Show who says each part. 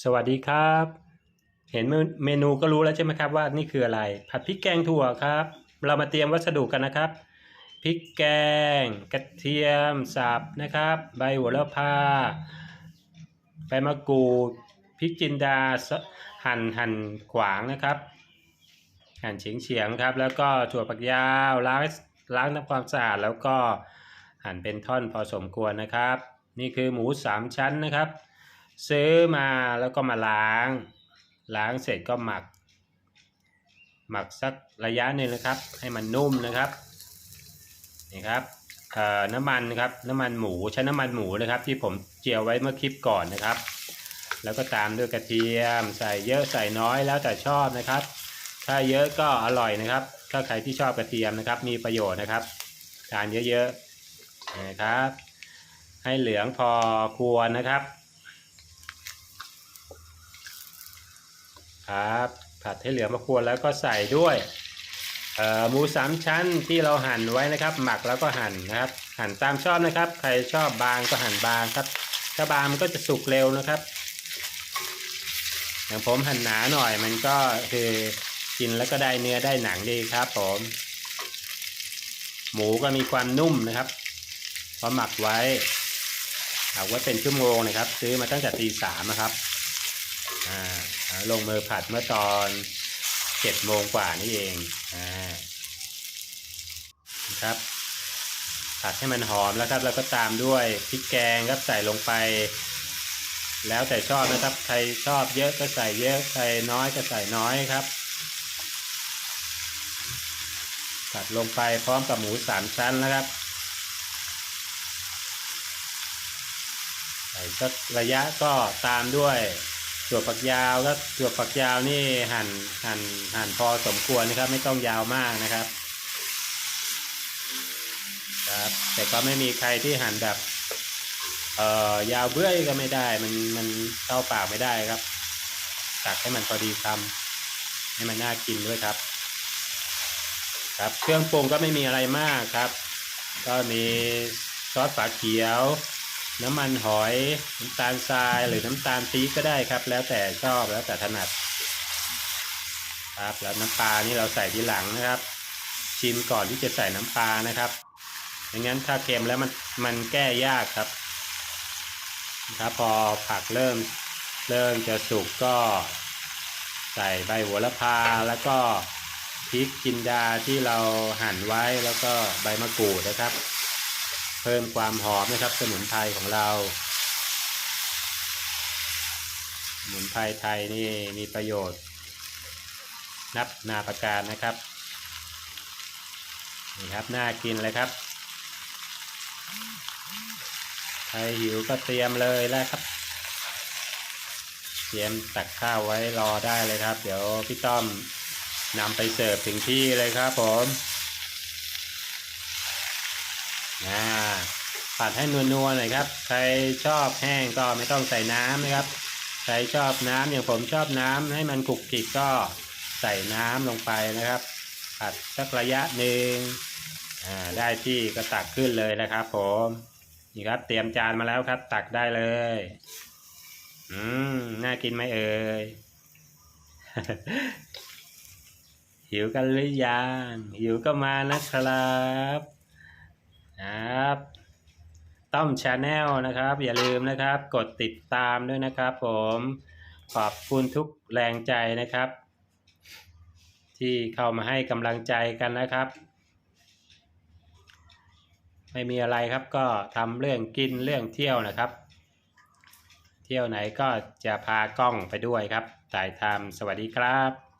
Speaker 1: สวัสดีครับ เห็นเมนูก็รู้แล้วใช่ไหมครับว่านี่คืออะไร ผัดพริกแกงถั่วครับ เรามาเตรียมวัสดุกันนะครับพริกแกง กระเทียมสับนะครับ ใบโหัวละพาใบมะกรูดพริกจินดาหั่นหั่นขวางนะครับ หั่นเฉียงเฉียงๆครับ แล้วก็ถั่วฝักยาวล้างล้างทำความสะอาดแล้วก็หั่นเป็นท่อนพอสมควรนะครับ นี่คือหมูสามชั้นนะครับ ซื้อมาแล้วก็มาล้าง ล้างเสร็จก็หมัก หมักสักระยะหนึ่งนะครับ ให้มันนุ่มนะครับนี่ครับเอ่อน้ำมันนะครับน้ำมันหมูใช้น้ำมันหมูนะครับ ที่ผมเจียวไว้เมื่อคลิปก่อนนะครับ แล้วก็ตามด้วยกระเทียม ใส่เยอะใส่น้อยแล้วแต่ชอบนะครับ ถ้าเยอะก็อร่อยนะครับถ้าใครที่ชอบกระเทียมนะครับ มีประโยชน์นะครับทานเยอะๆนะครับ ให้เหลืองพอควรนะครับ ครับ ผัดให้เหลือมาควรแล้วก็ใส่ด้วยหมูสามชั้นที่เราหั่นไว้นะครับ หมักแล้วก็หั่นนะครับ หั่นตามชอบนะครับ ใครชอบบางก็หั่นบางครับ ถ้าบางมันก็จะสุกเร็วนะครับ อย่างผมหั่นหนาหน่อยมันก็คือกินแล้วก็ได้เนื้อได้หนังดีครับผมหมูก็มีความนุ่มนะครับพราะหมักไว้หมักไว้เป็นชั่วโมงนะครับ ซื้อมาตั้งแต่ตีสามนะครับอ่า ลงมือผัดเมื่อตอนเจ็ดโมงกว่านี่เองอ่านะครับ ผัดให้มันหอมแล้วครับ แล้วก็ตามด้วยพริกแกงครับใส่ลงไป แล้วแต่ชอบนะครับ ใครชอบเยอะก็ใส่เยอะใครน้อยก็ใส่น้อยครับผัดลงไปพร้อมกับหมูสามชั้นนะครับใส่สักระยะก็ตามด้วย ถั่วฝักยาวครับถั่วฝักยาวนี่หั่นหั่นหั่นพอสมควรนะครับ ไม่ต้องยาวมากนะครับครับแต่ก็ไม่มีใครที่หั่นแบบเอ่อยาวเบื้อยก็ไม่ได้ มันมันเข้าปากไม่ได้ครับตักให้มันพอดีคำให้มันน่ากินด้วยครับ ครับเครื่องปรุงก็ไม่มีอะไรมากครับ ก็มีซอสฝาเขียว น้ำมันหอยน้ำตาลทรายหรือน้ำตาลปี๊บก็ได้ครับ แล้วแต่ชอบแล้วแต่ถนัดครับแล้วน้ำปลานี่เราใส่ทีหลังนะครับ ชิมก่อนที่จะใส่น้ำปลานะครับไม่งั้นถ้าเค็มแล้วมันมันแก้ยากครับครับพอผักเริ่มเริ่มจะสุกก็ ใส่ใบโหัวละพาแล้วก็พริกจินดาที่เราหั่นไว้แล้วก็ใบมะกรูดนะครับ เพิ่มความหอมนะครับสมุนไพรของเราสมุนไพรไทยนี่มีประโยชน์ นับนาประการนะครับนี่ครับน่ากินเลยครับใครหิวก็เตรียมเลยแล้วครับ เตรียมตักข้าวไว้รอได้เลยครับ เดี๋ยวพี่ต้อมนำไปเสิร์ฟถึงที่เลยครับผมนะ ผัดให้นัวๆหน่อยครับ ใครชอบแห้งก็ไม่ต้องใส่น้ำนะครับ ใครชอบน้ำอย่างผมชอบน้ำให้มันขลุกขลิกก็ใส่น้ำลงไปนะครับ ผัดสักระยะหนึ่งอ่าได้ที่ก็ตักขึ้นเลยนะครับ ผมนี่ครับเตรียมจานมาแล้วครับ ตักได้เลย อืมน่ากินไหมเอ่ยหิวกันหรือยังหิวก็มานะครับครับ ต้อมชาแนลนะครับ อย่าลืมนะครับ กดติดตามด้วยนะครับผมขอบคุณทุกแรงใจนะครับ ที่เข้ามาให้กำลังใจกันนะครับ ไม่มีอะไรครับก็ทำเรื่องกินเรื่องเที่ยวนะครับ เที่ยวไหนก็จะพากล้องไปด้วยครับถ่ายทำสวัสดีครับ